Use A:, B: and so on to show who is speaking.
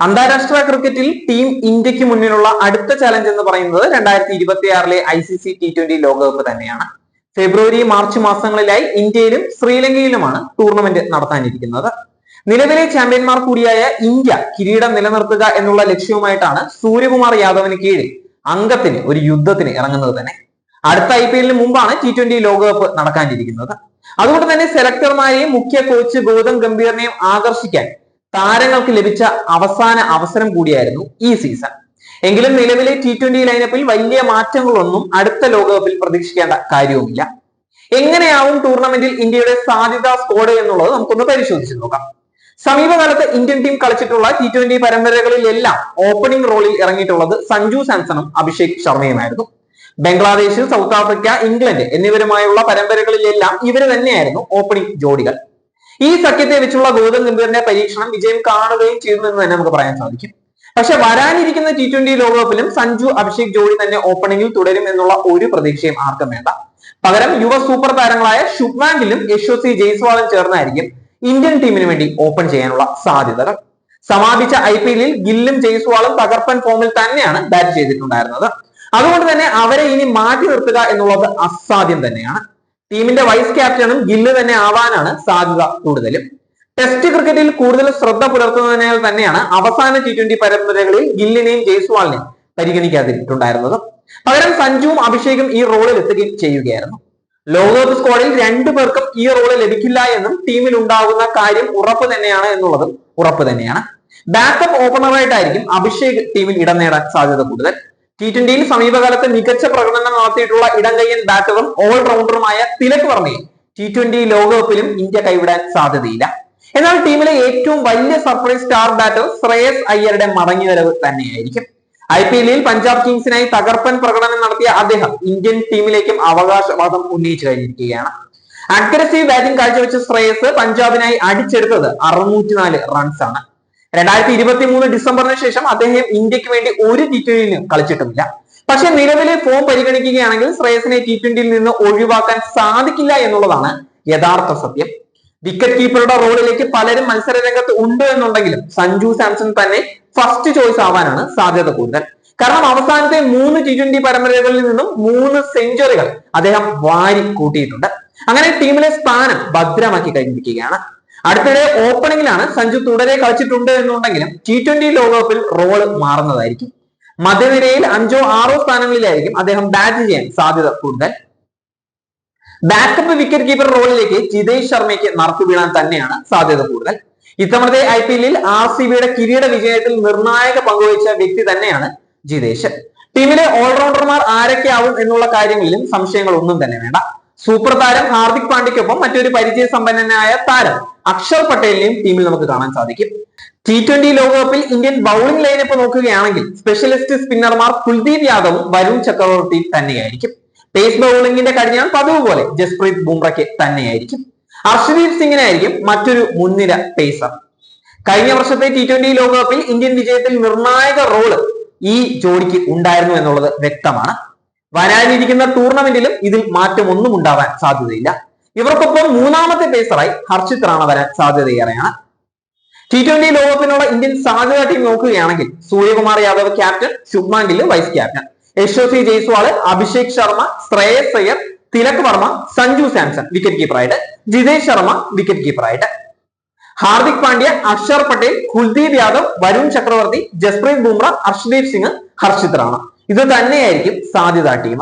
A: അന്താരാഷ്ട്ര ക്രിക്കറ്റിൽ ടീം ഇന്ത്യയ്ക്ക് മുന്നിലുള്ള അടുത്ത ചലഞ്ച് എന്ന് പറയുന്നത് രണ്ടായിരത്തി ഇരുപത്തിയാറിലെ I C C T twenty ലോകകപ്പ് തന്നെയാണ്. ഫെബ്രുവരി മാർച്ച് മാസങ്ങളിലായി ഇന്ത്യയിലും ശ്രീലങ്കയിലുമാണ് ടൂർണമെന്റ് നടത്താനിരിക്കുന്നത്. നിലവിലെ ചാമ്പ്യന്മാർ കൂടിയായ ഇന്ത്യ കിരീടം നിലനിർത്തുക എന്നുള്ള ലക്ഷ്യവുമായിട്ടാണ് സൂര്യകുമാർ യാദവിന് കീഴിൽ അംഗത്തിന് ഒരു യുദ്ധത്തിന് ഇറങ്ങുന്നത് തന്നെ. അടുത്ത ഐ പി എല്ലിന് മുമ്പാണ് ടി ട്വന്റി ലോകകപ്പ് നടക്കാനിരിക്കുന്നത്. അതുകൊണ്ട് തന്നെ സെലക്ടർമാരെയും മുഖ്യ കോച്ച് ഗൗതം ഗംഭീറിനെയും ആകർഷിക്കാൻ താരങ്ങൾക്ക് ലഭിച്ച അവസാന അവസരം കൂടിയായിരുന്നു ഈ സീസൺ എങ്കിലും നിലവിലെ ടി ട്വന്റി ലൈനപ്പിൽ വലിയ മാറ്റങ്ങളൊന്നും അടുത്ത ലോകകപ്പിൽ പ്രതീക്ഷിക്കേണ്ട കാര്യവുമില്ല. എങ്ങനെയാവും ടൂർണമെന്റിൽ ഇന്ത്യയുടെ സാധ്യതാ സ്കോഡ് എന്നുള്ളത് നമുക്കൊന്ന് പരിശോധിച്ചു നോക്കാം. സമീപകാലത്ത് ഇന്ത്യൻ ടീം കളിച്ചിട്ടുള്ള ടി ട്വന്റി പരമ്പരകളിലെല്ലാം ഓപ്പണിംഗ് റോളിൽ ഇറങ്ങിയിട്ടുള്ളത് സഞ്ജു സാംസണും അഭിഷേക് ശർമ്മയുമായിരുന്നു. ബംഗ്ലാദേശ് സൗത്ത് ആഫ്രിക്ക ഇംഗ്ലണ്ട് എന്നിവരുമായുള്ള പരമ്പരകളിലെല്ലാം ഇവർ തന്നെയായിരുന്നു ഓപ്പണിംഗ് ജോഡികൾ. ഈ സഖ്യത്തെ വെച്ചുള്ള ഗൗതം ഗംഭീറിന്റെ പരീക്ഷണം വിജയം കാണുകയും ചെയ്തു എന്ന് തന്നെ നമുക്ക് പറയാൻ സാധിക്കും. പക്ഷെ വരാനിരിക്കുന്ന ടി ട്വന്റി ലോകകപ്പിലും സഞ്ജു അഭിഷേക് ജോഡി തന്നെ ഓപ്പണിംഗിൽ തുടരും എന്നുള്ള ഒരു പ്രതീക്ഷയും ആർക്കും വേണ്ട. പകരം യുവ സൂപ്പർ താരങ്ങളായ ശുഭ്മാൻ ഗില്ലും യശോസി ജയ്സ്വാളും ചേർന്നായിരിക്കും ഇന്ത്യൻ ടീമിന് വേണ്ടി ഓപ്പൺ ചെയ്യാനുള്ള സാധ്യതകൾ. സമാപിച്ച ഐ പി എല്ലിൽ ഗില്ലും ജയ്സ്വാളും തകർപ്പൻ ഫോമിൽ തന്നെയാണ് ബാറ്റ് ചെയ്തിട്ടുണ്ടായിരുന്നത്. അതുകൊണ്ട് തന്നെ അവരെ ഇനി മാറ്റി നിർത്തുക എന്നുള്ളത് അസാധ്യം തന്നെയാണ്. ടീമിന്റെ വൈസ് ക്യാപ്റ്റനും ഗില്ല് തന്നെ ആവാനാണ് സാധ്യത കൂടുതലും. ടെസ്റ്റ് ക്രിക്കറ്റിൽ കൂടുതൽ ശ്രദ്ധ പുലർത്തുന്നതിനാൽ തന്നെയാണ് അവസാന ടി ട്വന്റി പരമ്പരകളിൽ ഗില്ലിനെയും ജയ്സ്വാളിനെയും പരിഗണിക്കാതിട്ടുണ്ടായിരുന്നത് പകരം സഞ്ജുവും അഭിഷേകും ഈ റോളിൽ എത്തുകയും ചെയ്യുകയായിരുന്നു. ലോകകപ്പ് സ്ക്വാഡിൽ രണ്ടു പേർക്കും ഈ റോൾ ലഭിക്കില്ല എന്നും ടീമിൽ ഉണ്ടാകുന്ന കാര്യം ഉറപ്പ് തന്നെയാണ് എന്നുള്ളതും ഉറപ്പ് തന്നെയാണ്. ബാക്കപ്പ് ഓപ്പണറായിട്ടായിരിക്കും അഭിഷേക് ടീമിൽ ഇടം നേടാൻ സാധ്യത കൂടുതൽ. ടി ട്വന്റിയിൽ സമീപകാലത്ത് മികച്ച പ്രകടനം നടത്തിയിട്ടുള്ള ഇടങ്കയ്യൻ ബാറ്ററും ഓൾറൗണ്ടറുമായ തിലക് വർമ്മയെ ടി ട്വന്റി ലോകകപ്പിലും ഇന്ത്യ കൈവിടാൻ സാധ്യതയില്ല. എന്നാൽ ടീമിലെ ഏറ്റവും വലിയ സർപ്രൈസ് സ്റ്റാർ ബാറ്റർ ശ്രേയസ് അയ്യരുടെ മടങ്ങിവരവ് തന്നെയായിരിക്കും. ഐ പി എല്ലിൽ പഞ്ചാബ് കിങ്സിനായി തകർപ്പൻ പ്രകടനം നടത്തിയ അദ്ദേഹം ഇന്ത്യൻ ടീമിലേക്കും അവകാശവാദം ഉന്നയിച്ചു കഴിഞ്ഞിരിക്കുകയാണ്. അഗ്രസീവ് ബാറ്റിംഗ് കാഴ്ചവെച്ച ശ്രേയസ് പഞ്ചാബിനായി അടിച്ചെടുത്തത് അറുന്നൂറ്റിനാല് റൺസാണ് രണ്ടായിരത്തി ഇരുപത്തി മൂന്ന് ഡിസംബറിന് ശേഷം അദ്ദേഹം ഇന്ത്യയ്ക്ക് വേണ്ടി ഒരു ടി ട്വന്റിയിലും കളിച്ചിട്ടുമില്ല. പക്ഷെ നിലവിലെ ഫോം പരിഗണിക്കുകയാണെങ്കിൽ ശ്രേയസിനെ ടി ട്വന്റിയിൽ നിന്ന് ഒഴിവാക്കാൻ സാധിക്കില്ല എന്നുള്ളതാണ് യഥാർത്ഥ സത്യം. വിക്കറ്റ് കീപ്പറുടെ റോളിലേക്ക് പലരും മത്സര രംഗത്ത് ഉണ്ട് എന്നുണ്ടെങ്കിലും സഞ്ജു സാംസൺ തന്നെ ഫസ്റ്റ് ചോയ്സ് ആവാനാണ് സാധ്യത കൂടുതൽ. കാരണം അവസാനത്തെ മൂന്ന് ടി ട്വന്റി പരമ്പരകളിൽ നിന്നും മൂന്ന് സെഞ്ചുറികൾ അദ്ദേഹം വാരി കൂട്ടിയിട്ടുണ്ട്. അങ്ങനെ ടീമിലെ സ്ഥാനം ഭദ്രമാക്കി കഴിഞ്ഞിരിക്കുകയാണ്. അടുത്തിടെ ഓപ്പണിംഗിലാണ് സഞ്ജു തുടരെ കളിച്ചിട്ടുണ്ട് എന്നുണ്ടെങ്കിലും ടി ട്വന്റി ലോകകപ്പിൽ റോൾ മാറുന്നതായിരിക്കും. മധ്യനിരയിൽ അഞ്ചോ ആറോ സ്ഥാനങ്ങളിലായിരിക്കും അദ്ദേഹം ബാറ്റ് ചെയ്യാൻ സാധ്യത കൂടുതൽ. ബാക്കപ്പ് വിക്കറ്റ് കീപ്പർ റോളിലേക്ക് ജിതേഷ് ശർമ്മയ്ക്ക് നറുക്കു തന്നെയാണ് സാധ്യത കൂടുതൽ. ഇത്തവണത്തെ ഐ പി എല്ലിൽ ആർ സി ബിയുടെ കിരീട വിജയത്തിൽ നിർണായക പങ്കുവഹിച്ച വ്യക്തി തന്നെയാണ് ജിതേഷ്. ടീമിലെ ഓൾറൗണ്ടർമാർ ആരൊക്കെയാവും എന്നുള്ള കാര്യങ്ങളിലും സംശയങ്ങൾ ഒന്നും തന്നെ വേണ്ട. സൂപ്പർ താരം ഹാർദിക് പാണ്ഡ്യക്കൊപ്പം മറ്റൊരു പരിചയ സമ്പന്നനായ താരം അക്ഷർ പട്ടേലിനെയും ടീമിൽ നമുക്ക് കാണാൻ സാധിക്കും. ടി ട്വന്റി ലോകകപ്പിൽ ഇന്ത്യൻ ബൗളിംഗ് ലൈനപ്പ് നോക്കുകയാണെങ്കിൽ സ്പെഷ്യലിസ്റ്റ് സ്പിന്നർമാർ കുൽദീപ് യാദവും വരുൺ ചക്രവർത്തി തന്നെയായിരിക്കും. പേസ് ബൗളിംഗിന്റെ കടിഞ്ഞാൽ പതിവ് പോലെ ജസ്പ്രീത് ബുംറയ്ക്ക് തന്നെയായിരിക്കും. അർഷദീപ് സിംഗിനായിരിക്കും മറ്റൊരു മുൻനിര പേസർ കഴിഞ്ഞ വർഷത്തെ ടി ട്വന്റി ലോകകപ്പിൽ ഇന്ത്യൻ വിജയത്തിൽ നിർണായക റോൾ ഈ ജോഡിക്ക് ഉണ്ടായിരുന്നു എന്നുള്ളത് വ്യക്തമാണ്. വരാനിരിക്കുന്ന ടൂർണമെന്റിലും ഇതിൽ മാറ്റമൊന്നും ഉണ്ടാവാൻ സാധ്യതയില്ല. ഇവർക്കൊപ്പം മൂന്നാമത്തെ പേസറായി ഹർഷിത് റാണ വരാൻ സാധ്യതയേറെയാണ്. ടി ട്വന്റി ലോകകപ്പിനുള്ള ഇന്ത്യൻ സാധ്യത ടീം നോക്കുകയാണെങ്കിൽ Suryakumar Yadav captain Shubman Gill vice captain Yashasvi Jaiswal Abhishek Sharma Shreyas Iyer Tilak Varma Sanju Samson wicket കീപ്പറായിട്ട് Jitesh Sharma wicket കീപ്പറായിട്ട് ഹാർദിക് പാണ്ഡ്യ അക്ഷർ പട്ടേൽ കുൽദീപ് യാദവ് വരുൺ ചക്രവർത്തി ജസ്പ്രീത് ബുംറ അർഷ്ദീപ് സിംഗ് ഹർഷിത് റാണ. ഇത് തന്നെയായിരിക്കും സാധ്യതാ ടീം